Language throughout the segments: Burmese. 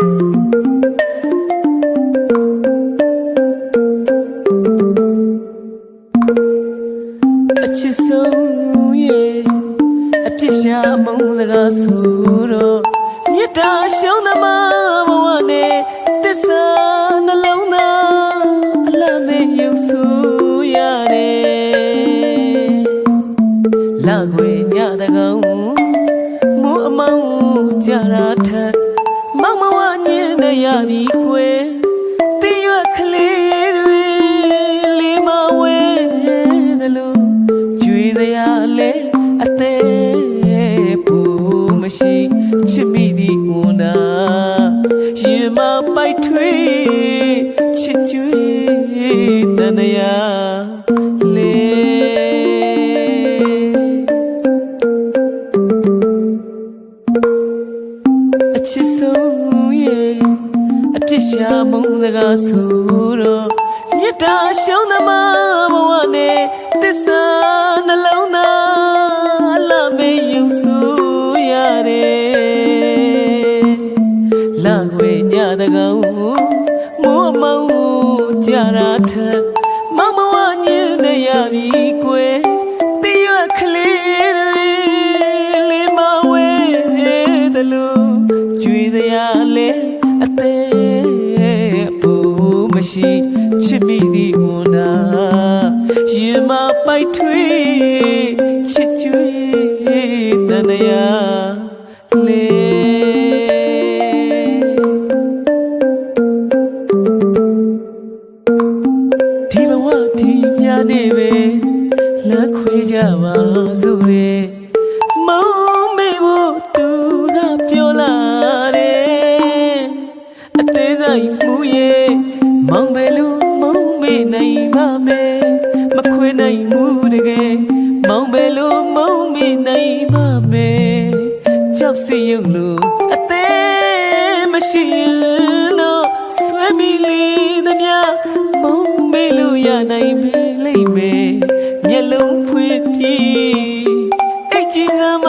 အချစ်ဆုံးရဲ့အပြစ်ရှာမုန်းစကားဆိုတော့မြတ်တာရှုံးသမားဘဝနဲ့သစ္စာနှလုံးသားအလမဲ့ယုံဆူရတယ်လာခွေညတကောင်မူအမောင်းကြတာထက်မောင်မဝညင်းနေ ရပြီကွယ်တိရွက်ကလေးတွေလေးမဝဲသလိုကျွေးစရာလဲအသေးပူမရှိချစ်မိသည်ဝန်နာရင်မပိုက်ထွေးချစ်ကျွေးတန်တရား ရှာမုန်းစကားဆိုတော့မြတ်တာရှုံးသမားဘဝနဲ့သစ္စာနှလုံးသားအလမေယုံဆူရတယ်လာခွေညတကောင်မိုးအမောင်းကြတာထက်မောင်မဝညင်းနေရပြီကွယ်တည့်ရွက်ကလေးတွေလေးမဝဲတယ်လို့ မရှိချစ်မိသည်ဝန်နာရင်မပိုက်ထွေးချစ်ကျွေးတန်တရားလေဒီဘဝဒီမြနေပဲလမ်းခွေကြပါစို့ရဲ ခွေနိုင်မှုတကယ်မောင်ပဲလို့မောင်မေနိုင်ပါမယ်ကြောက်စီရုံလို့အသေးမရှိရင်တော့ဆွဲမိလီသမျှမုံမေးလို့ရနိုင်ပြီလိမ့်မယ်မျက်လုံးဖွင့်ပြီးအိတ်ကြီးစမ်းမ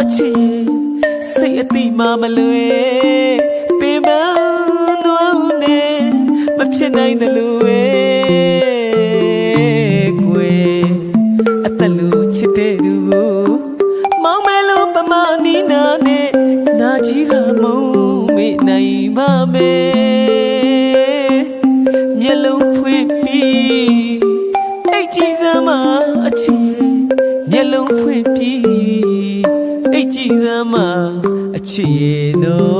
အချစ်စိတ်အတိမမလွယ်ပင်ပန်းနွမ်းနေမဖြစ်နိုင်တယ်လို့ပဲ ကြီးကမုံမေ့နိုင်ပါမယ်မျက်လုံးဖွင့်ပြီးအိတ်ကြည့်စမ်းမအချစ်မျက်လုံးဖွင့်ပြီးအိတ်ကြည့်စမ်းမအချစ်ရဲ့နော်ကွယ်